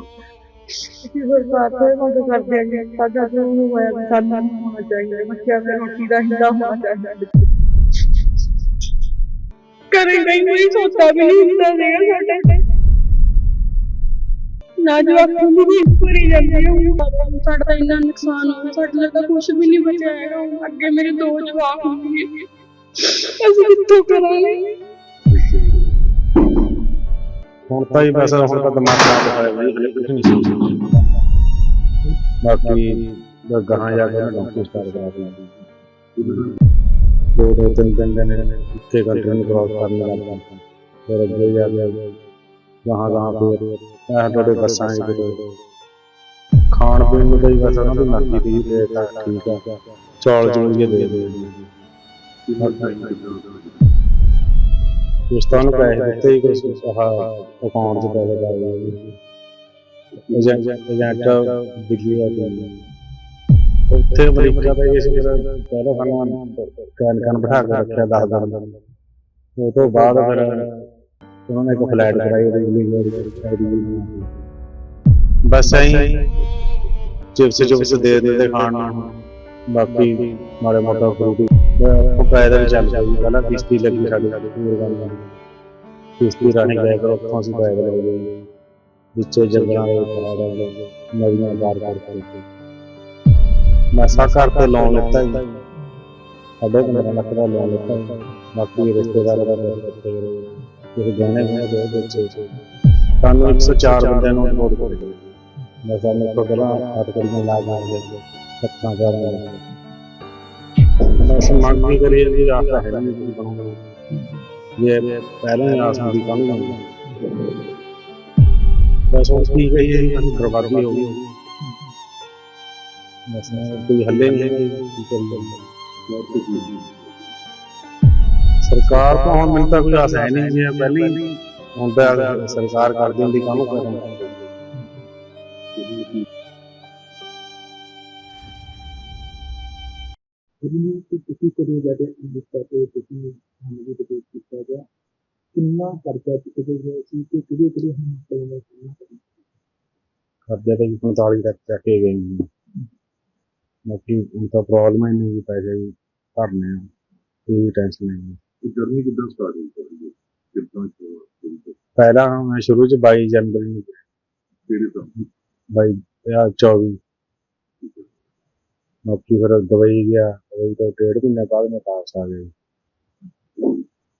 ਅਸੀਂ ਸਰਕਾਰ ਤੋਂ ਮੰਗ ਕਰਦੇ ਹਾਂ ਕਿ ਸਾਡਾ ਜੋ ਹੋਇਆ ਸਾਨੂੰ ਹੋਣਾ ਚਾਹੀਦਾ। ਬੱਚਿਆਂ ਦੇ ਰੋਟੀ ਦਾ ਹਿੱਸਾ ਹੋਣਾ ਚਾਹੀਦਾ। ਕਰੇ ਨਹੀਂ ਕੋਈ ਸੋਚਦਾ ਵੀ ਨਹੀਂ ਹੁੰਦਾ ਸੀਗਾ ਸਾਡੇ। ਨਾ ਜਵਾਕਾਂ ਦੀ ਵੀ ਪੂਰੀ ਜਾਂਦੀ ਹੈ ਹੁਣ ਸਾਡਾ ਤਾਂ ਇੰਨਾ ਨੁਕਸਾਨ ਹੋ ਸਾਡੇ ਲਈ ਤਾਂ ਕੁਝ ਵੀ ਨਹੀਂ ਬਚਿਆ ਹੈਗਾ। ਅੱਗੇ ਮੇਰੇ ਦੋ ਜਵਾਬ ਹੋਣਗੇ। ਅਸੀਂ ਕਿੱਥੋਂ ਕਰਾਂਗੇ? ਹੁਣ ਤਾਂ ਹੀ ਬਸ ਹੁਣ ਤਾਂ ਦਿਮਾਗ ਖਰਾਬ ਹੋਇਆ ਬਈ ਹਲੇ ਕੁਝ ਨਹੀਂ ਸੀ ਬਾਕੀ ਬਸ ਗਾਹਾਂ ਜਾ ਕੇ ਨਾ ਡਾਕਟਰ ਸਟਾਰਟ ਕਰਾ ਦਿੰਦੇ ਦੋ ਦੋ ਤਿੰਨ ਤਿੰਨ ਦਿਨ ਇੱਕੇ ਕੰਟਰੀ ਨੂੰ ਕ੍ਰਾਸ ਕਰਨ ਲੱਗ ਜਾਂਦਾ ਫਿਰ ਅੱਗੇ ਜਾ ਕੇ ਗਾਹਾਂ ਗਾਹਾਂ ਫਿਰ ਇਹ ਤੁਹਾਡੇ ਬੱਸਾਂ 'ਚ ਕਿਤੇ ਖਾਣ ਪੀਣ ਨੂੰ ਤਾਂ ਹੀ ਬਸ ਉਹਨਾਂ ਦੀ ਮਰਜ਼ੀ ਦੀ ਦੇ ਤਾਂ ਠੀਕ ਆ ਚੌਲ ਚੂਲ ਜੇ ਦੇ ਦੇ ਉਸ ਤਾਂ ਨੂੰ ਪੈਸੇ ਦਿੱਤੇ ਹੀ ਕੁਛ ਆਹ ਅਕਾਊਂਟ 'ਚ ਪੈਸੇ ਪਾ ਗਏ ਏਜੰਟ ਏਜੰਟ ਦਿੱਲੀ ਆ ਗਿਆ ਉੱਥੇ ਅਮਰੀਕਾ ਦਾ ਇਹ ਸੀ ਜਿਹੜਾ ਪਹਿਲਾਂ ਸਾਨੂੰ ਕੈਨ ਕੈਨ ਬਿਠਾ ਕੇ ਰੱਖਿਆ 10 ਦਿਨ ਉਹ ਤੋਂ ਬਾਅਦ ਫਿਰ ਉਹਨਾਂ ਨੇ ਇੱਕ ਫਲੈਟ ਕਰਾਈ ਉਹਦੀ ਇੰਗਲਿਸ਼ ਬਸ ਐਂ ਚਿਪਸ ਚਿਪਸ ਦੇ ਦਿੰਦੇ ਖਾਣ ਬਾਕੀ ਮਾੜੇ ਮੋਟਾ ਫਰੂਟ ਉਹ ਪੈਦਲ ਚੱਲ ਜਾਈ ਪਹਿਲਾਂ ਕਿਸ਼ਤੀ ਲੱਗੀ ਸਾਡੀ ਪੂਰੀ ਗੱਲ ਨਾਲ ਕਿਸ਼ਤੀ ਰਾਹੀਂ ਗਏ ਫਿਰ ਉੱਥੋਂ ਅਸੀਂ ਪੈਦਲ ਹੋ ਗਏ। ਵਿੱਚੇ ਜੰਗਲਾਂ ਦੇ ਉੱਪਰ ਆ ਗਏ। ਨਦੀਆਂ ਪਾਰ ਕਰ ਕਰਕੇ ਨਸ਼ਾ ਘਰ ਤੇ ਲੋਨ ਲਿੱਤਾ ਜੀ ਸਾਡੇ 15 ਲੱਖ ਦਾ ਲੋਨ ਲਿੱਤਾ ਜੀ ਬਾਕੀ ਰਿਸ਼ਤੇਦਾਰਾਂ ਦਾ ਲੋਨ ਲਿੱਤਾ ਜੀ ਕਿਸੇ ਗਹਿਣੇ ਗੁਣੇ ਦੇ ਵਿੱਚੇ ਸਾਨੂੰ 104 ਬੰਦਿਆਂ ਨੂੰ ਰਿਪੋਰਟ ਕਰ ਦਿੱਤੀ ਮੈਂ ਸਾਨੂੰ ਤੋਂ ਪਹਿਲਾਂ ਅੱਠ ਕਰੀਆਂ ਲਾ ਮਾਰ ਗਏ ਹੱਥਾਂ ਕਰਾਂ ਮੈਂ ਮੰਗ ਵੀ ਕਰੀ ਜਾਂਦੀ ਆਸ ਤਾਂ ਹੈ ਨਹੀਂ ਕੁਝ ਬਣੂਗਾ ਇਹ ਪਹਿਲਾਂ ਹੀ ਦੀ ਕੰਮ ਨਹੀਂ ਬਸ ਹੁਣ ਕੀ ਕਹੀਏ ਜੀ ਬਰਬਾਦੀ ਹੋ ਗਈ। ਬਸ ਕੋਈ ਹੱਲੇ ਨਹੀਂ ਹੈ, ਕੀ ਕਰੀਏ। ਸਰਕਾਰ ਤੋਂ ਹੁਣ ਮੈਨੂੰ ਤਾਂ ਕੋਈ ਆਸ ਹੈ ਨਹੀਂ ਜੀ, ਪਹਿਲਾਂ। ਹੀ ਹੁੰਦਾ ਸਰਕਾਰ ਕਰਦੀ ਹੁੰਦੀ ਕੰਮ ਕਰਨ ਜਿਹਨੂੰ ਕਿ ਤੁਸੀਂ ਕਦੇ ਜਾਂਦੇ ਅਮਰੀਕਾ ਤੇ ਤੁਸੀਂ ਸਾਨੂੰ ਵੀ ਕਿਤੇ ਕੀਤਾ ਗਿਆ ਕਿੰਨਾ ਖਰਚਾ ਚੁੱਕਦੇ ਗਏ ਸੀ ਤੇ ਕਿਹੜੇ ਕਿਹੜੇ ਮਸਲੇ ਦਾ ਕਰਨਾ ਖਰਚਾ ਤਾਂ ਜੀ 45 ਤੱਕ ਚੱਕ ਕੇ ਗਏ ਜੀ ਬਾਕੀ ਹੁਣ ਤਾਂ ਪ੍ਰੋਬਲਮ ਹੀ ਨਹੀਂ ਜੀ ਪੈਸੇ ਵੀ ਭਰਨੇ ਆ ਵੀ ਟੈਨਸ਼ਨ ਨਹੀਂ ਇਹ ਜਰਨੀ ਕਿੱਦਾਂ ਸਟਾਰਟ ਹੋਈ ਤੁਹਾਡੀ ਕਿੱਦਾਂ ਸ਼ੁਰੂ ਪਹਿਲਾਂ ਮੈਂ ਸ਼ੁਰੂ ਚ 22 ਜਨਵਰੀ ਨੂੰ ਕਿਹੜੇ ਤੋਂ? 22 ਆਹ 24 ਬਾਕੀ ਫਿਰ ਦੁਬਈ ਗਿਆ ਦੁਬਈ ਤੋਂ ਡੇਢ ਮਹੀਨੇ ਬਾਅਦ ਮੈਂ ਵਾਪਸ ਆ ਗਿਆ।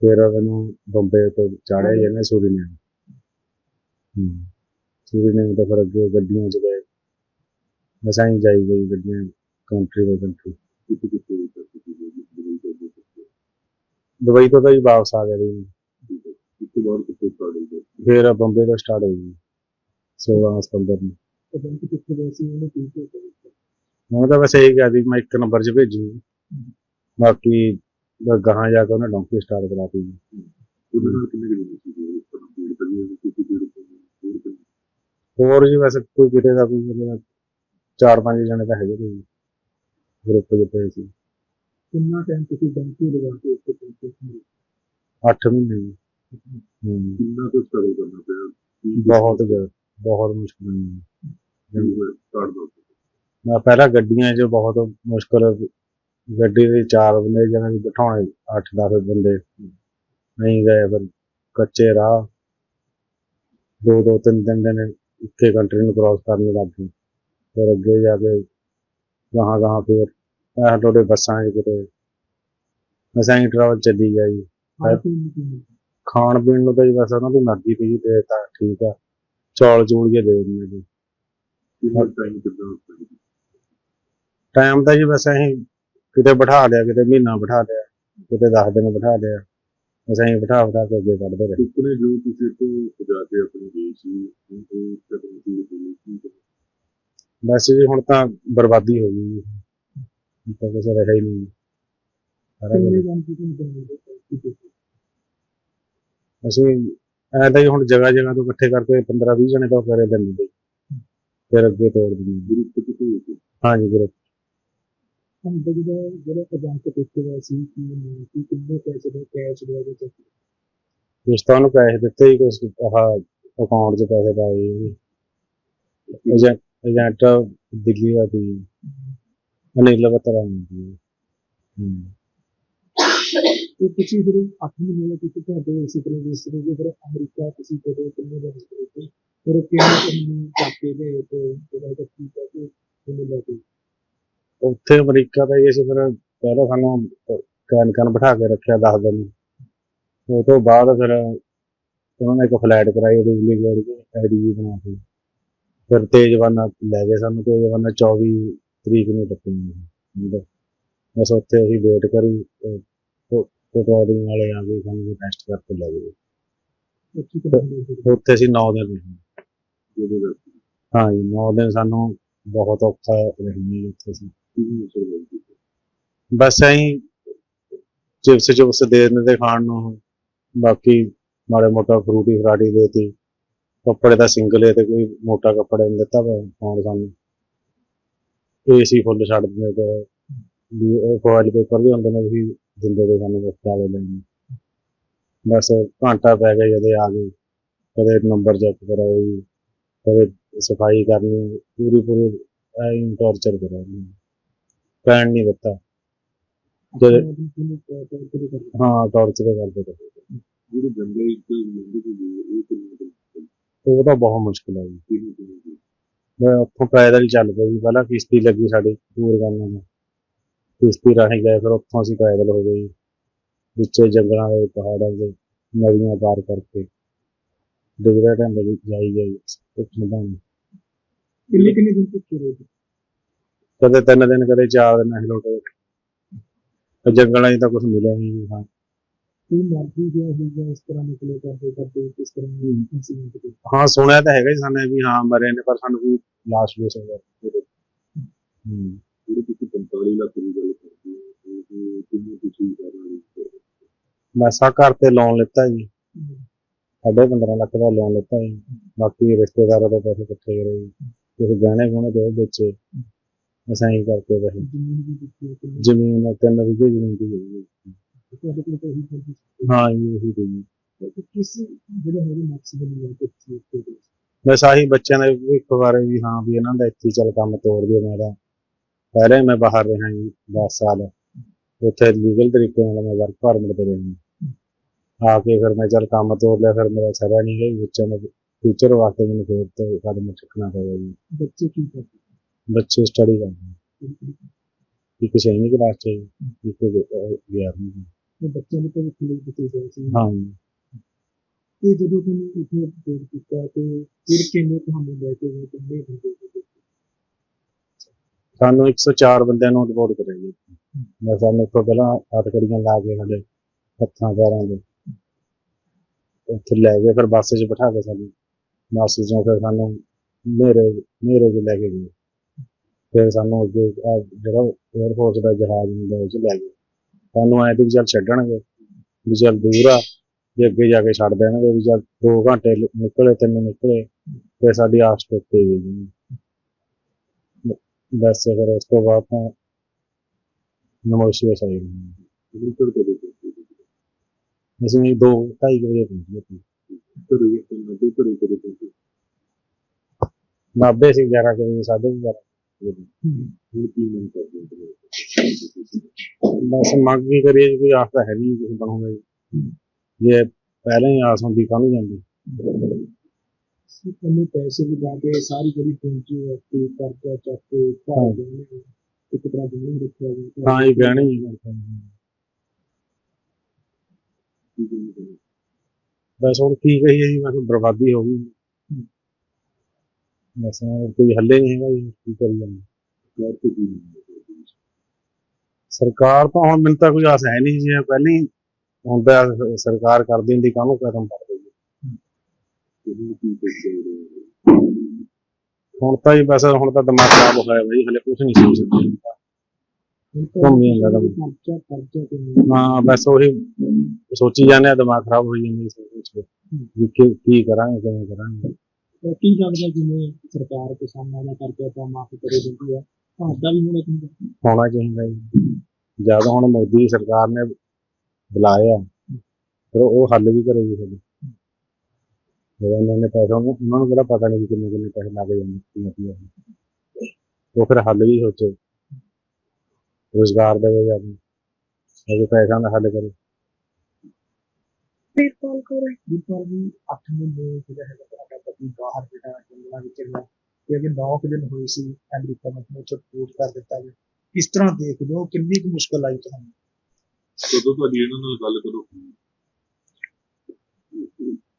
ਫਿਰ ਮੈਨੂੰ ਬੰਬੇ ਤੋਂ ਚਾੜਿਆ ਜੀ ਇਹਨੇ ਸੂਰੀਨੇਮ ਹੂੰ। ਸੂਰੀਨੇਮ ਤੋਂ ਫਿਰ ਅੱਗੇ ਗੱਡੀਆਂ ਚ ਗਏ। ਬਸ ਐਂ ਜਾਈ ਗਈ ਗੱਡੀਆਂ ਕੰਟਰੀ ਤੋਂ ਕੰਟਰੀ ਦੁਬਈ ਤੋਂ ਤਾਂ ਜੀ ਵਾਪਸ ਆ ਗਿਆ ਜੀ। ਫਿਰ ਬੰਬੇ ਤੋਂ ਸਟਾਰਟ ਹੋਈ। 16 ਸਤੰਬਰ ਨੂੰ। ਤੇ ਬੈਂਕ ਕਿੱਥੇ ਗਏ ਸੀ ਉਹਨੇ ਕੀ ਕੀਤਾ ਮੈਂ ਤਾਂ ਬਸ ਇਹੀ ਕਿਹਾ ਸੀ ਮੈਂ ਇੱਕ ਨੰਬਰ 'ਚ ਭੇਜੂ। ਬਾਕੀ ਗਾਹਾਂ ਜਾ ਕੇ ਉਹਨੇ ਡੌਂਕੀ ਸਟਾਰਟ ਕਰਾਤੀ ਜੀ। ਉਹਦੇ ਨਾਲ ਕਿੰਨੇ ਕਿੰਨੇ ਸੀ ਹੈ ਹੈ ਹੋਰ ਜੀ ਵੈਸੇ ਕੋਈ ਕਿਤੇ ਦਾ ਕੋਈ ਮਤਲਬ ਚਾਰ ਪੰਜ ਜਣੇ ਤਾਂ ਹੈਗੇ ਕੋਈ ਗਰੁੱਪ ਜਿਹੇ ਪਏ ਸੀ। ਕਿੰਨਾ ਟਾਈਮ ਤੁਸੀਂ ਤੇ ਲਗਾ ਕੇ ਉੱਥੇ ਪਹੁੰਚੇ 8 ਮਹੀਨੇ ਜੀ। ਹੂੰ। ਕਿੰਨਾ ਕੁ ਸਟਰਗਲ ਕਰਨਾ ਪਿਆ? ਬਹੁਤ ਜ਼ਿਆਦਾ ਬਹੁਤ ਮੁਸ਼ਕਲ ਹੋਈ ਸਟਾਰਟ ਦੋ ਪਹਿਲਾਂ ਗੱਡੀਆਂ 'ਚ ਬਹੁਤ ਮੁਸ਼ਕਲ ਗੱਡੀ ਦੇ ਚਾਰ ਬੰਦੇ ਜਿਹਨਾਂ ਨੂੰ ਬਿਠਾਉਣੇ 8-10 ਬੰਦੇ ਨਹੀਂ ਗਏ ਫਿਰ ਕੱਚੇ ਰਾਹ। ਦੋ ਦੋ ਤਿੰਨ ਤਿੰਨ ਦਿਨ ਇੱਕੇ ਕੰਟਰੀ ਨੂੰ ਕ੍ਰਾਸ ਕਰਨ ਲੱਗ ਗਏ। ਫਿਰ ਅੱਗੇ ਜਾ ਕੇ ਗਾਹਾਂ ਗਾਹਾਂ ਫਿਰ ਇਹ ਤੁਹਾਡੇ ਬੱਸਾਂ 'ਚ ਕਿਤੇ ਐਂ ਟਰੈਵਲ ਚੱਲੀ ਗਿਆ ਜੀ ਖਾਣ ਪੀਣ ਨੂੰ ਕੀ ਤਾਂ ਜੀ ਬਸ ਉਹਨਾਂ ਦੀ ਮਰਜ਼ੀ ਦੀ ਦੇ ਤਾਂ ਠੀਕ ਆ। ਚੌਲ ਚੂਲ ਜੇ ਦੇ ਦਿੰਦੇ ਜੀ ਕਿੰਨਾ ਟਾਈਮ ਤਾਂ ਜੀ ਬਸ ਅਸੀਂ ਕਿਤੇ ਬਿਠਾ ਲਿਆ ਕਿਤੇ ਮਹੀਨਾ ਬਿਠਾ ਲਿਆ ਕਿਤੇ 10 ਦਿਨ ਬਿਠਾ ਲਿਆ। ਅਸੀਂ ਬਿਠਾ ਬਿਠਾ ਕੇ ਅੱਗੇ ਕੱਢਦੇ ਰਹੇ। ਸੁਪਨੇ ਜੋ ਤੁਸੀਂ ਤੋਂ ਜਾ ਕੇ ਆਪਣੇ ਗਏ ਸੀ ਉਹ ਕਦੋਂ ਦੀ ਹੋਈ ਸੀ ਬਸ ਜੀ ਹੁਣ ਤਾਂ ਬਰਬਾਦੀ ਹੋ ਗਈ ਜੀ। ਹੁਣ ਤਾਂ ਕੁਛ ਰਿਹਾ ਹੀ ਨਹੀਂ। ਸਾਰਾ ਕੁਛ- ਕਿੰਨੇ ਬੈਂਕ ਤੁਸੀਂ ਬਣਾਉਂਦੇ ਕੀ ਕੀਤਾ ਅਸੀਂ ਐਂ ਤਾਂ ਜੀ ਹੁਣ ਜਗ੍ਹਾ ਜਗ੍ਹਾ ਤੋਂ ਇਕੱਠੇ ਕਰਕੇ 15 20 ਜਣੇ ਤਾਂ ਕਰੇ ਦਿੰਦੇ। ਜੀ। ਫਿਰ ਅੱਗੇ ਤੋੜ ਦਿੰਦੇ। ਜੀ। ਗਰੁੱਪ ਗਰੁੱਪ ਹੁਣ ਜਿਹੜਾ ਜਿਹੜਾ ਏਜੰਟ ਕਿੱਥੇ ਗਏ ਸੀ ਕੀ ਨਹੀਂ ਸੀ ਕਿੰਨੇ ਪੈਸੇ ਦੇ ਕੈਸ਼ ਦੇ ਵਿੱਚ ਕੁਛ ਤਾਂ ਉਹਨੂੰ ਪੈਸੇ ਦਿੱਤੇ ਹੀ ਕੁਛ ਆਹ ਅਕਾਊਂਟ 'ਚ ਪੈਸੇ ਪਾਏ ਜੀ ਏਜੰਟ ਏਜੰਟ ਦਿੱਲੀ ਦਾ ਸੀ। ਅਨਿਲ ਬਤਰਾ ਨਹੀਂ ਹੂੰ। ਤੇ ਤੁਸੀਂ ਫਿਰ 8 ਮਹੀਨੇ ਦੇ ਤੁਸੀਂ ਤੁਹਾਡੇ ਇਸੇ ਤਰ੍ਹਾਂ ਦੇ ਇਸੇ ਤਰ੍ਹਾਂ ਫਿਰ ਅਮਰੀਕਾ ਤੁਸੀਂ ਕਦੇ ਕਿੰਨੇ ਦਿਨ ਗਏ ਤੇ ਫਿਰ ਕਿਵੇਂ ਤੁਹਾਨੂੰ ਚੱਕ ਕੇ ਗਏ ਤੇ ਜਿਹੜਾ ਕਿ ਕੀ ਕਹਿੰਦੇ ਕਿਵੇਂ ਲੈ ਕੇ ਉੱਥੇ ਅਮਰੀਕਾ ਦਾ ਹੀ ਅਸੀਂ ਫਿਰ ਪਹਿਲਾਂ ਸਾਨੂੰ ਕੈਨ ਕਨ ਬਿਠਾ ਕੇ ਰੱਖਿਆ 10 ਦਿਨ। ਉਹ ਤੋਂ ਬਾਅਦ ਫਿਰ ਉਹਨਾਂ ਨੇ ਇੱਕ ਫਲਾਈਟ ਕਰਾਈ ਉਹਦੀ ਕੇ ਆਈਡੀ ਬਣਾ ਕੇ ਫਿਰ ਤੇਜਵਾਨਾ ਲੈ ਗਏ ਸਾਨੂੰ ਤੇਜਵਾਨਾ 24 ਤਰੀਕ ਨੂੰ ਟੱਪੀ ਬਸ ਉੱਥੇ ਅਸੀਂ ਵੇਟ ਕਰੀ ਰਿਕਾਰਡਿੰਗ ਵਾਲੇ ਆ ਗਏ ਸਾਨੂੰ ਟੈਸਟ ਕਰਕੇ ਲੈ ਗਏ। ਉੱਥੇ ਅਸੀਂ 9 ਦਿਨ ਰਹੇ। ਹਾਂ ਜੀ 9 ਦਿਨ ਸਾਨੂੰ ਬਹੁਤ ਔਖਾ ਰਹੀ ਉੱਥੇ। ਕੀਤੀ ਬਸ ਐਂ ਚਿਪਸ ਚੁਪਸ ਦੇ ਦਿੰਦੇ ਖਾਣ ਨੂੰ। ਬਾਕੀ ਮਾੜਾ ਮੋਟਾ ਫਰੂਟੀ ਫਰਾਟੀ ਦੇਤੀ। ਕੱਪੜੇ ਦਾ ਸਿੰਗਲ ਤੇ ਕੋਈ ਮੋਟਾ ਕੱਪੜਾ ਨਹੀਂ ਦਿੱਤਾ ਵਾ ਪਾਉਣ ਸਾਨੂੰ ਏਸੀ ਫੁੱਲ ਛੱਡ ਦਿੰਦੇ ਤੇ ਵੀ ਫੋਇਲ ਪੇਪਰ ਵੀ ਹੁੰਦੇ ਨੇ ਵੀ ਦਿੰਦੇ ਤੇ ਸਾਨੂੰ ਬਸ ਚਾਲੇ ਲੈਣ ਬਸ ਘੰਟਾ ਪੈ ਗਿਆ ਜਦੇ ਆ ਗਏ। ਕਦੇ ਨੰਬਰ ਚੈੱਕ ਕਰਾਓ ਜੀ ਕਦੇ ਸਫ਼ਾਈ ਕਰਨੀ ਪੂਰੀ ਪੂਰੀ ਐਂ ਟੌਰਚਰ ਕਰਿਆ। ਪੈਣ ਨਹੀਂ ਦਿੱਤਾ। ਕਰਦੇ ਹਾਂ ਟੌਰਚਰ ਕਰਦੇ ਤੇ। ਜਿਹੜੇ ਜੰਗਲ ਵਿੱਚ ਮੰਦੇ ਤੋਂ ਉਹ ਤਾਂ ਬਹੁਤ ਮੁਸ਼ਕਿਲ ਹੈ ਜੀ। ਮੈਂ ਉੱਥੋਂ ਪੈਦਲ ਚੱਲ ਪਏ ਜੀ ਪਹਿਲਾਂ ਕਿਸ਼ਤੀ ਲੱਗੀ ਸਾਡੀ ਟੂਰ ਕਰਨ ਨੂੰ। ਕਿਸ਼ਤੀ ਰਾਹੀਂ ਗਏ ਫਿਰ ਉੱਥੋਂ ਅਸੀਂ ਪੈਦਲ ਹੋ ਗਏ। ਵਿੱਚੇ ਜੰਗਲਾਂ ਦੇ ਪਹਾੜਾਂ ਦੇ ਨਦੀਆਂ ਪਾਰ ਕਰਕੇ। ਡਿਗਰੇ ਵਿੱਚ ਜਾਈ ਕੁਛ ਨਹੀਂ ਕਿੰਨੇ ਕਿੰਨੇ ਦਿਨ ਤੱਕ ਰਹੇ? ਕਦੇ ਤਿੰਨ ਦਿਨ ਕਦੇ ਚਾਰ ਦਿਨ ਅਸੀਂ ਲੋਟ ਤੇ ਜੰਗਲਾਂ 'ਚ ਤਾਂ ਕੁਝ ਮਿਲਿਆ ਨਹੀਂ ਜੀ ਹਾਂ ਕੋਈ ਮਰਜ਼ੀ ਗਿਆ ਹੋਊਗਾ ਇਸ ਤਰ੍ਹਾਂ ਨਿਕਲੇ ਕਰਦੇ ਕਰਦੇ ਕਿਸ ਤਰ੍ਹਾਂ ਦੀ incident ਹੋਈ? ਹਾਂ ਸੁਣਿਆ ਤਾਂ ਹੈਗਾ ਜੀ ਸਾਨੂੰ ਵੀ ਹਾਂ ਮਰੇ ਨੇ ਪਰ ਸਾਨੂੰ ਕੋਈ ਲਾਸ਼ ਲੂਸ ਹੋ ਹੂੰ। ਜਿਹੜੇ ਤੁਸੀਂ 45 ਲੱਖ ਦੀ ਗੱਲ ਕਰਦੇ ਹੋ ਉਹ ਕਿੰਨੇ ਤੁਸੀਂ ਕਰਨਾ ਮੈਸਾ ਘਰ ਤੇ ਲੋਨ ਲਿੱਤਾ ਜੀ। ਸਾਢੇ 15 ਲੱਖ ਦਾ ਲੋਨ ਲਿੱਤਾ ਜੀ। ਬਾਕੀ ਰਿਸ਼ਤੇਦਾਰਾਂ ਤੋਂ ਪੈਸੇ ਇਕੱਠੇ ਕਰੇ ਜੀ। ਕਿਸੇ ਗਹਿਣੇ ਗੁਣੇ ਦੇ ਵਿੱਚੇ। ਅਸਾਂ ਹੀ ਕਰਕੇ ਰਹੇ ਜ਼ਮੀਨ ਹੈ ਨਾਲ ਤਿੰਨ ਵਿਗੇ ਜ਼ਮੀਨ ਦੀ ਹੋਈ ਤਾਂ ਇਹੀ ਹਾਂ। ਜੀ ਉਹੀ ਦੀ ਜੀ। ਸੀ ਕਿਸ ਜਿਹੜੇ ਮੇਰੇ ਮੈਕਸਿਮਮ ਲੈ ਕੇ ਚੀਜ਼ ਤੇ ਗਏ ਸੀ। ਬਸ ਆਹੀ ਬੱਚਿਆਂ ਦੇ ਇੱਕ ਬਾਰੇ ਵੀ ਹਾਂ ਵੀ ਇਹਨਾਂ ਦਾ ਇੱਥੇ ਹੀ ਚੱਲ ਕੰਮ ਤੋੜ ਦਿਓ ਮੇਰਾ। ਪਹਿਲੇ ਮੈਂ ਬਾਹਰ ਰਿਹਾ ਜੀ 10 ਸਾਲ। ਉੱਥੇ ਲੀਗਲ ਤਰੀਕੇ ਨਾਲ ਮੈਂ ਵਰਕ ਪਰਮਿਟ ਤੇ ਰਿਹਾ। ਆ ਕੇ ਫਿਰ ਮੈਂ ਚੱਲ ਕੰਮ ਤੋੜ ਲਿਆ ਫਿਰ ਮੇਰਾ ਸਰਿਆ ਨਹੀਂ ਗਈ ਬੱਚਿਆਂ ਦਾ ਫਿਊਚਰ ਵਾਸਤੇ ਮੈਨੂੰ ਫਿਰ ਤੋਂ ਕਦਮ ਚੁੱਕਣਾ ਪਿਆ ਜੀ। ਬੱਚੇ ਕੀ ਕਰਦੇ? ਬੱਚੇ ਸਟੱਡੀ ਕਰਦੇ ਸੀ? ਇੱਕ ਛੇਵੀਂ ਕਲਾਸ ਚ ਹੈ ਜੀ, ਇੱਕ ਗਿਆਰਵੀਂ ਚ। ਉਹ ਬੱਚਿਆਂ ਦੇ ਭਵਿੱਖ ਲਈ ਦਿੱਤੇ ਗਏ ਸੀ ਹਾਂ। ਤੇ ਜਦੋਂ ਤੁਹਾਨੂੰ ਇੱਥੇ ਅਪਡੇਟ ਕੀਤਾ ਤੇ ਫਿਰ ਕਿਵੇਂ ਤੁਹਾਨੂੰ ਲੈ ਕੇ ਗਏ ਕਿੰਨੇ ਬੰਦੇ ਸੀ ਸਾਨੂੰ 104 ਬੰਦਿਆਂ ਨੂੰ ਰਿਪੋਰਟ ਕਰਿਆ ਜੀ ਮੈਂ ਸਾਨੂੰ ਤੋਂ ਪਹਿਲਾਂ ਹੱਥਕੜੀਆਂ ਲਾ ਕੇ ਸਾਡੇ ਹੱਥਾਂ ਪੈਰਾਂ ਦੇ ਉੱਥੇ ਲੈ ਗਏ ਫਿਰ ਬੱਸ 'ਚ ਬਿਠਾ ਕੇ ਸਾਨੂੰ ਬੱਸ 'ਚੋਂ ਫਿਰ ਸਾਨੂੰ ਮੇਰੇ ਮੇਰੇ 'ਚ ਲੈ ਕੇ ਗਏ ਫਿਰ ਸਾਨੂੰ ਅੱਗੇ ਆਹ ਜਿਹੜਾ 에ਅਰਫੋਰਸ ਦਾ ਜਹਾਜ਼ ਹੁੰਦਾ ਉਹ 'ਚ ਲੈ ਗਏ। ਸਾਨੂੰ ਐਂ ਤੇ ਵੀ ਚੱਲ ਛੱਡਣਗੇ ਵੀ ਚੱਲ ਦੂਰ ਆ ਵੀ ਅੱਗੇ ਜਾ ਕੇ ਛੱਡ ਦੇਣਗੇ ਵੀ ਚੱਲ 2 ਘੰਟੇ ਲ- ਨਿਕਲੇ ਤਿੰਨ ਨਿਕਲੇ ਫਿਰ ਸਾਡੀ ਆਸ ਟੁੱਟ ਗਈ ਬਸ ਫਿਰ ਉਸ ਤੋਂ ਬਾਅਦ ਤਾਂ ਨਮੋਸ਼ੀ ਵਸਾਈ ਅੰਮ੍ਰਿਤਸਰ ਕਦੋਂ ਪਹੁੰਚੇ ਅਸੀਂ ਦੋ ਢਾਈ ਕੁ ਵਜੇ ਪਹੁੰਚੇ ਸੀ ਘਰੇ ਨੱਬੇ ਘਰੇ ਕਦੋਂ ਪਹੁੰਚੇ ਨਾਭੇ ਸੀ 11 ਕੁ ਵਜੇ ਸਾਢੇ ਕੁ ਗਿਆਰਾਂ। ਬਸ ਮੰਗ ਕੀ ਕਰੀਏ ਜੀ, ਕੋਈ ਆਸ ਤਾਂ ਹੈ ਨਹੀਂ ਕੁਝ ਬਣੂਗਾ ਜੀ ਜੇ ਪਹਿਲਾਂ ਹੀ ਆਸ ਹੁੰਦੀ ਕਾਹਨੂੰ ਜਾਂਦੀ। ਸੀ ਤੁਹਾਨੂੰ ਪੈਸੇ ਵੀ ਲਾ ਕੇ ਸਾਰੀ ਜਿਹੜੀ ਪੂੰਜੀ ਹੈ ਤੇ ਕਰਜ਼ਾ ਚੱਕ ਕੇ ਭਾਲ ਦੇਣੇ ਇੱਕ ਤਰ੍ਹਾਂ ਦੀ ਨਹੀਂ ਰੱਖਿਆ ਗਿਆ ਤਾਂ। ਹੀ ਗਹਿਣੇ ਹੀ? ਬਸ ਹੁਣ ਕੀ ਕਹੀਏ ਜੀ ਬਸ ਬਰਬਾਦੀ ਹੋ ਗਈ। ਹੁਣ ਕੋਈ ਹੱਲੇ ਨਹੀਂ ਹੈਗਾ ਜੀ ਕੀ ਕਰੀ ਜਾਂਦੇ ਸਰਕਾਰ ਤੋਂ ਕੀ ਮੰਗ ਕਰਦੇ ਹੋ? ਸਰਕਾਰ ਤਾਂ ਹੁਣ ਮੈਨੂੰ ਤਾਂ ਕੋਈ ਆਸ ਹੈ ਨਹੀਂ ਜੀ ਪਹਿਲਾਂ ਹੀ ਹੁੰਦਾ ਸਰਕਾਰ ਕਰਦੀ ਹੁੰਦੀ ਕਾਹਨੂੰ ਕਦਮ ਪੜਦੇ ਜੀ ਤੇ ਹੁਣ ਕੀ ਕਰਦੇ ਹੋ? ਹੁਣ ਤਾਂ ਹੀ ਬਸ ਹੁਣ ਤਾਂ ਦਿਮਾਗ ਖਰਾਬ ਹੋਇਆ ਬਈ ਹਲੇ ਕੁਝ ਨਹੀਂ ਸਮਝ ਸਕਦਾ। ਘੁੰਮੀ ਜਾਂਦਾ ਵਾ। ਕਰਜ਼ਾ ਕਰਜ਼ਾ ਤੇ ਨਹੀਂ। ਹਾਂ ਬਸ ਉਹੀ ਸੋਚੀ ਜਾਂਦੇ ਆ ਦਿਮਾਗ ਖਰਾਬ ਹੋਈ ਜਾਂਦਾ ਇਸ ਵਿੱਚ ਵੀ ਕੀ ਕੀ ਕਰਾਂਗੇ ਕਿਵੇਂ ਕਰਾਂਗੇ। ਤਾਂ ਕੀ ਲੱਗਦਾ ਜਿਵੇਂ ਸਰਕਾਰ ਕਿਸਾਨਾਂ ਦਾ ਕਰਜ਼ਾ ਤਾਂ ਮਾਫ ਕਰੇ ਦਿੰਦੀ ਹੈ ਤੁਹਾਡਾ ਵੀ ਹੋਣਾ ਚਾਹੀਦਾ। ਹੋਣਾ ਚਾਹੀਦਾ ਜੀ। ਜਦ ਹੁਣ ਮੋਦੀ ਸਰਕਾਰ ਨੇ ਬੁਲਾਇਆ ਫਿਰ ਉਹ ਹੱਲ ਵੀ ਕਰੇਗੀ ਸਾਡੇ ਜਦੋਂ ਉਹਨਾਂ ਨੇ ਪੈਸਾ ਉਹਨੂੰ ਉਹਨਾਂ ਨੂੰ ਕਿਹੜਾ ਪਤਾ ਨਹੀਂ ਕਿੰਨੇ ਕਿੰਨੇ ਪੈਸੇ ਲੱਗ ਜਾਂਦੇ ਕੀ ਉਹ ਫਿਰ ਹੱਲ ਵੀ ਸੋਚੇ। ਰੋਜ਼ਗਾਰ ਦੇਵੇ ਜਾਂ ਉਹ ਪੈਸਾ ਦਾ ਹੱਲ ਕਰੇ। ਵੀਰਪਾਲ ਕੌਰ। ਵੀਰਪਾਲ ਜੀ 8 ਮਹੀਨੇ ਜਿਹੜਾ ਹੈਗਾ ਬਾਹਰ ਜਿਹੜਾ ਜੰਗਲਾਂ ਵਿੱਚ ਰਿਹਾ ਤੇ ਅਜੇ 9 ਦਿਨ ਹੋਏ ਸੀ ਅਮਰੀਕਾ ਨੂੰ ਰਿਪੋਰਟ ਕਰ ਦਿੱਤਾ ਗਿਆ ਕਿਸ ਤਰ੍ਹਾਂ ਦੇਖਦੇ ਹੋ ਕਿੰਨੀ ਕੁ ਮੁਸ਼ਕਲ ਆਈ ਤੁਹਾਨੂੰ। ਕਦੋਂ ਤੁਹਾਡੀ ਇਹਨਾਂ ਨਾਲ ਗੱਲ ਕਦੋਂ?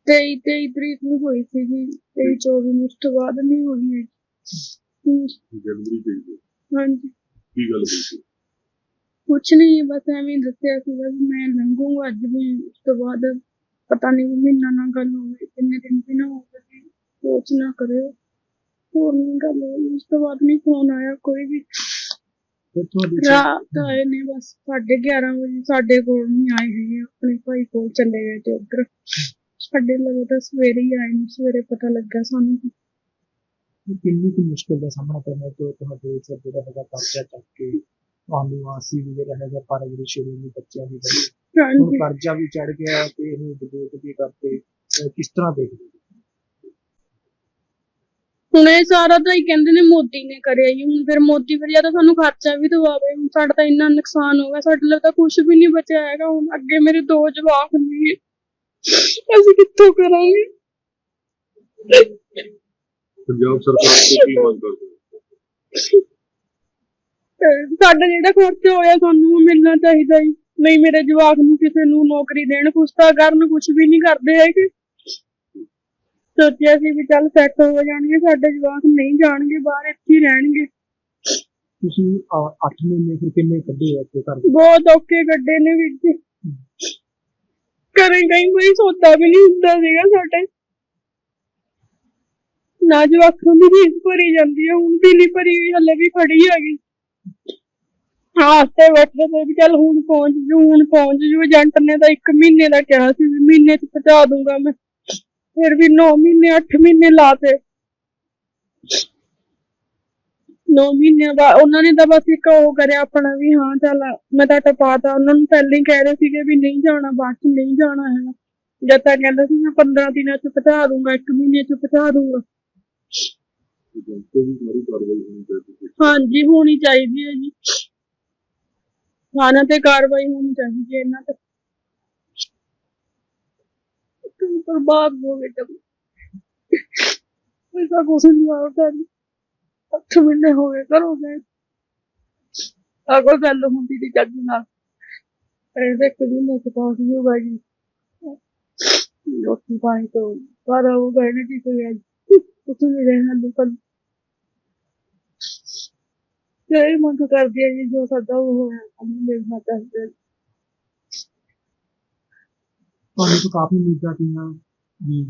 ਤੇਈ ਤੇਈ ਤਰੀਕ ਨੂੰ ਹੋਈ ਸੀਗੀ ਤੇਈ ਚੌਵੀ ਨੂੰ ਉਸ ਤੋਂ ਬਾਅਦ ਨਹੀਂ ਹੋਈ ਹੈ ਜਨਵਰੀ ਦੇ ਹਾਂਜੀ। ਕੀ ਗੱਲ ਹੋਈ ਸੀ? ਕੁਛ ਨਹੀਂ ਬਸ ਐਵੇਂ ਦੱਸਿਆ ਸੀਗਾ ਵੀ ਮੈਂ ਲੰਘੂੰਗਾ ਅੱਜ ਵੀ ਉਸ ਤੋਂ ਬਾਅਦ ਪਤਾ ਨਹੀਂ ਮਹੀਨਾ ਨਾ ਗੱਲ ਹੋਵੇ ਕਿੰਨੇ ਦਿਨ ਵੀ ਨਾ ਹੋਵੇ। ਸੋਚ ਨਾ ਕਰਿਓ। ਹੋਰ ਨਹੀਂ ਗੱਲ ਹੋਈ। ਉਸ ਤੋਂ ਬਾਅਦ ਨਹੀਂ ਫੋਨ ਆਇਆ ਕੋਈ ਵੀ। ਤੇ ਤੁਹਾਡੀ ਰਾਤ ਆਏ ਨੇ ਬਸ। ਸਾਢੇ 11 ਵਜੇ ਸਾਡੇ ਕੋਲ ਨਹੀਂ ਆਏ ਹੈਗੇ। ਆਪਣੇ ਭਾਈ ਕੋਲ ਚਲੇ ਗਏ ਤੇ ਉੱਧਰ। ਸਾਡੇ ਲਈ ਤਾਂ ਸਵੇਰੇ ਹੀ ਆਏ ਨੇ। ਸਵੇਰੇ ਪਤਾ ਲੱਗਾ ਸਾਨੂੰ ਕਿੰਨੀ ਕੁ ਮੁਸ਼ਕਲ ਦਾ ਸਾਹਮਣਾ ਕਰਨਾ ਪਿਆ ਤੁਹਾਡੇ ਸਿਰ ਜਿਹੜਾ ਹੈਗਾ ਕਰਜ਼ਾ ਚੱਕ ਕੇ ਤੁਹਾਨੂੰ ਆਸੀ ਵੀ ਜਿਹੜਾ ਹੈਗਾ ਪਰਵਰਿਸ਼ ਸ਼ੁਰੂ ਨੂੰ ਬੱਚਿਆਂ ਦੀ ਬਣੀ ਕਰਜ਼ਾ ਵੀ ਚੜ ਗਿਆ ਤੇ ਇਹ ਵਿਦੇਸ਼ ਵੀ ਅਹ ਕਿਸ ਤਰ੍ਹਾਂ ਦੇਖਦੇ? ਹੁਣ ਇਹ ਸਾਰਾ ਤਾਂ ਹੀ ਕਹਿੰਦੇ ਨੇ ਮੋਦੀ ਨੇ ਕਰਿਆ ਜੀ ਹੁਣ ਫਿਰ ਮੋਦੀ ਫਿਰ ਜਾਂ ਤਾਂ ਸਾਨੂੰ ਖਰਚਾ ਵੀ ਦਵਾਵੇ ਹੁਣ ਸਾਡਾ ਤਾਂ ਇੰਨਾ ਨੁਕਸਾਨ ਹੋ ਗਿਆ ਸਾਡੇ ਲਈ ਤਾਂ ਕੁਝ ਵੀ ਨਹੀਂ ਬਚਿਆ ਹੈਗਾ ਹੁਣ ਅੱਗੇ ਮੇਰੇ ਦੋ ਜਵਾਕ ਨੇ ਅਸੀਂ ਕਿੱਥੋਂ ਕਰਾਂਗੇ ਪੰਜਾਬ ਸਰਕਾਰ ਤੋਂ ਕੀ ਮੰਗ ਕਰਦੇ ਹੋ? ਸਾਡਾ ਜਿਹੜਾ ਖਰਚਾ ਹੋਇਆ ਸਾਨੂੰ ਉਹ ਮਿਲਣਾ ਚਾਹੀਦਾ ਜੀ ਨਹੀਂ ਮੇਰੇ ਜਵਾਕ ਨੂੰ ਕਿਸੇ ਨੂੰ ਨੌਕਰੀ ਦੇਣ ਕੁਛ ਤਾਂ ਕਰਨ ਕੁਛ ਵੀ ਨਹੀਂ ਕਰਦੇ ਹੈਗੇ ਸੋਚਿਆ ਸੀ ਵੀ ਚੱਲ ਸੈੱਟ ਹੋ ਜਾਣਗੇ ਸਾਡੇ ਜਵਾਕ ਨਹੀਂ ਜਾਣਗੇ ਬਾਹਰ ਇੱਥੇ ਹੀ ਰਹਿਣਗੇ। ਤੁਸੀਂ 8 ਮਹੀਨੇ ਫਿਰ ਕਿੰਨੇ ਕੱਢੇ ਆ ਇੱਥੇ ਘਰ? ਦੇ? ਬਹੁਤ ਔਖੇ ਗੱਡੇ ਨੇ ਵੀਰ ਜੀ ਘਰੇ ਕहीं ਕੋਈ ਸੌਦਾ ਵੀ ਨਹੀਂ ਹੁੰਦਾ ਸੀਗਾ ਸਾਡੇ। ਨਾ ਜਵਾਕਾਂ ਦੀ ਫੀਸ ਭਰੀ ਜਾਂਦੀ ਹੈ ਹੁਣ ਵੀ ਨਹੀਂ ਭਰੀ ਹੋਈ ਹਲੇ ਵੀ ਖੜੀ ਹੈਗੀ। ਹਾਂ ਤੇ ਬੈਠੇ ਤੇ ਵੀ ਚੱਲ ਹੁਣ ਪਹੁੰਚ ਜੂ ਹੁਣ ਪਹੁੰਚ ਜੂ। ਏਜੰਟ ਨੇ ਤਾਂ 1 ਮਹੀਨੇ ਦਾ ਕਿਹਾ ਸੀ ਵੀ ਮਹੀਨੇ ਚ ਪਹੁੰਚਾ ਦੂੰਗਾ ਮੈਂ। ਫਿਰ ਵੀ 9 ਮਹੀਨੇ 8 ਮਹੀਨੇ ਲਾਤੇ 9 ਮਹੀਨਿਆਂ ਬਾਅਦ ਉਹਨਾਂ ਨੇ ਤਾਂ ਬਸ ਇੱਕ ਉਹ ਕਰਿਆ ਆਪਣਾ ਵੀ, ਹਾਂ ਚੱਲ ਮੈਂ ਤਾਂ ਟਪਾਤਾ ਉਹਨਾਂ ਨੂੰ ਪਹਿਲਾਂ ਹੀ ਕਹਿ ਰਹੇ ਸੀਗੇ ਵੀ ਨਹੀਂ ਜਾਣਾ, ਬਾਅਦ ਚ ਨਹੀਂ ਜਾਣਾ ਹੈਗਾ। ਜਦ ਤੱਕ ਕਹਿੰਦਾ ਸੀ ਮੈਂ 15 ਦਿਨਾਂ ਚ ਪਹੁੰਚਾ ਦੂੰਗਾ 1 ਮਹੀਨੇ ਚ ਪਹੁੰਚਾ ਦੂੰਗਾ। ਹਾਂਜੀ, ਹੋਣੀ ਚਾਹੀਦੀ ਹੈ ਜੀ। ਥਾਣਾ ਤੇ ਕਾਰਵਾਈ ਹੋਣੀ ਚਾਹੀਦੀ ਹੈ, ਇਹਨਾਂ ਤੇ। ਕੋਈ ਬਰਬਾਦ ਹੋ ਗਏ ਤਾਂ ਐਸਾ ਕੁਛ ਨਹੀਂ ਆਉਂਦਾ ਜੀ ਅੱਠ ਮਹੀਨੇ ਹੋ ਗਏ ਕਰੋ ਗਏ ਆ ਕੋਈ ਗੱਲ ਹੁੰਦੀ ਦੀ ਚੱਜ ਨਾਲ ਇਹਦੇ ਕਦੀ ਮੈਂ ਪਾਸ ਨਹੀਂ ਹੋਗਾ ਜੀ ਰੋਟੀ ਪਾਣੀ ਤੋਂ ਪਰ ਉਹ ਗਏ ਨੇ ਕਿ ਕੋਈ ਅੱਜ ਕੁਛ ਨਹੀਂ ਰਹਿਣਾ ਦੁਕਾਨ ਇਹ ਮੰਗ ਕਰਦੀ ਹੈ ਜੀ ਜੋ ਸਾਡਾ ਉਹ ਹੋਇਆ ਸਾਨੂੰ ਮਿਲਣਾ ਚਾਹੀਦਾ ਹੈ। ਤੁਹਾਨੂੰ ਤਾਂ ਕਾਫੀ ਉਮੀਦਾਂ ਸੀਗੀਆਂ ਵੀ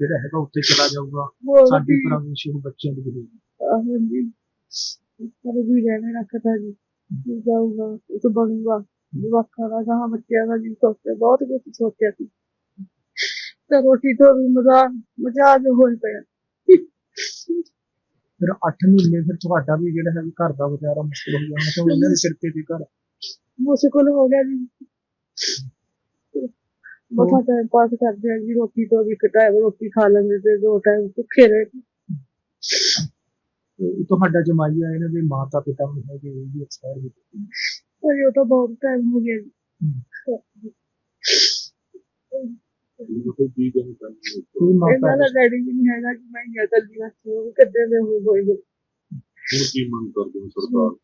ਜਿਹੜਾ ਹੈਗਾ ਉੱਤੇ ਚਲਾ ਜਾਊਗਾ ਹੋਰ ਸਾਡੀ ਵੀ ਪਰਵਰਿਸ਼ ਉਹ ਬੱਚਿਆਂ ਦੀ ਹੋਊਗੀ ਆਹੋ ਜੀ ਪਰ ਵੀ ਰਹਿਣਾ ਰੱਖਦਾ ਜੀ ਕੀ ਜਾਊਗਾ ਇਹ ਬਣੂਗਾ ਜਵਾਕਾਂ ਦਾ ਗਾਂ ਬੱਚਿਆਂ ਦਾ ਜੀ ਸੋਚਿਆ ਬਹੁਤ ਕੁਝ ਸੋਚਿਆ ਸੀ ਤੇ ਰੋਟੀ ਤੋਂ ਵੀ ਮਜ਼ਾ ਮਜ਼ਾਜ ਹੋਈ ਪਿਆ ਫਿਰ 8 ਮਹੀਨੇ ਫਿਰ ਤੁਹਾਡਾ ਵੀ ਜਿਹੜਾ ਹੈ ਘਰ ਦਾ ਗੁਜ਼ਾਰਾ ਮੁਸ਼ਕਲ ਹੋ ਗਿਆ। ਹੁਣ ਕਿਉਂ ਇਹਨਾਂ ਦੇ ਸਿਰ ਤੇ ਵੀ ਘਰ। ਮੁਸ਼ਕਿਲ ਹੋ ਗਿਆ ਜੀ ਬਹੁਤ ਟਾਈਮ ਪਾਸ ਕਰਦੇ ਆ ਜੀ ਰੋਟੀ ਤੋਂ ਵੀ ਇੱਕ ਟਾਈਮ ਰੋਟੀ ਖਾ ਲੈਂਦੇ ਤੇ ਦੋ ਟਾਈਮ ਭੁੱਖੇ ਰਹੇ। ਤੇ ਤੁਹਾਡਾ ਜਮਾਈ ਆ ਇਹਨਾਂ ਦੇ ਮਾਤਾ ਪਿਤਾ ਵੀ ਹੈਗੇ ਉਹ ਵੀ ਐਕਸਪਾਇਰ ਹੋ ਚੁੱਕੇ ਅਜੇ ਉਹ ਤਾਂ ਬਹੁਤ ਟਾਈਮ ਹੋ ਗਿਆ ਜੀ। ਇਹ ਕੋਈ ਕੀ ਕਹਿਣਾ ਚਾਹੁੰਦੇ ਹੋ। ਕੋਈ ਮਾਤਾ ਇਹਨਾਂ ਦਾ ਡੈਡੀ ਵੀ ਨਹੀਂ ਹੈਗਾ ਕਿ ਮੈਂ ਇਹ ਗੱਲ ਦੀ ਉਹ ਕਿੱਦਾਂ ਦੇ ਹੋ ਹੋਏ ਹੁਣ ਕੀ ਮੰਗ ਕਰਦੇ ਹੋ ਸਰਕਾਰ? ਤੋਂ?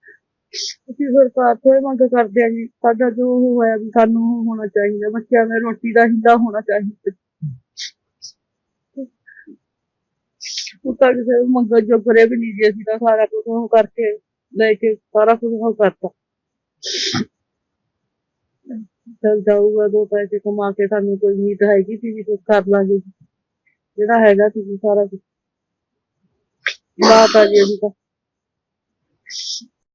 ਅਸੀਂ ਸਰਕਾਰ ਤੋਂ ਇਹ ਮੰਗ ਕਰਦੇ ਆ ਜੀ, ਸਾਡਾ ਜੋ ਹੋਇਆ ਵੀ ਸਾਨੂੰ ਉਹ ਹੋਣਾ ਚਾਹੀਦਾ, ਬੱਚਿਆਂ ਦੇ ਰੋਟੀ ਦਾ ਹਿੱਦਾ ਹੋਣਾ ਚਾਹੀਦਾ। ਉਹ ਤਾਂ ਕਿਸੇ ਨੂੰ ਮੰਗਣ ਜੋਗਰੇ ਵੀ ਨਹੀਂ ਜੀ, ਅਸੀਂ ਤਾਂ ਸਾਰਾ ਕੁਝ ਉਹ ਕਰਕੇ ਲੈ ਕੇ ਸਾਰਾ ਕੁਝ ਉਹ ਕਰਤਾ। ਚੱਲ ਜਾਊਗਾ, ਦੋ ਪੈਸੇ ਕਮਾ ਕੇ ਸਾਨੂੰ ਕੋਈ ਉਮੀਦ ਹੈਗੀ ਸੀ ਵੀ ਕੁਝ ਕਰ ਲਾਂਗੇ। ਜਿਹੜਾ ਹੈਗਾ ਤੁਸੀਂ ਸਾਰਾ ਕੁਝ ਬਾਤ ਆ ਜੀ ਉਹਦੀ ਤਾਂ।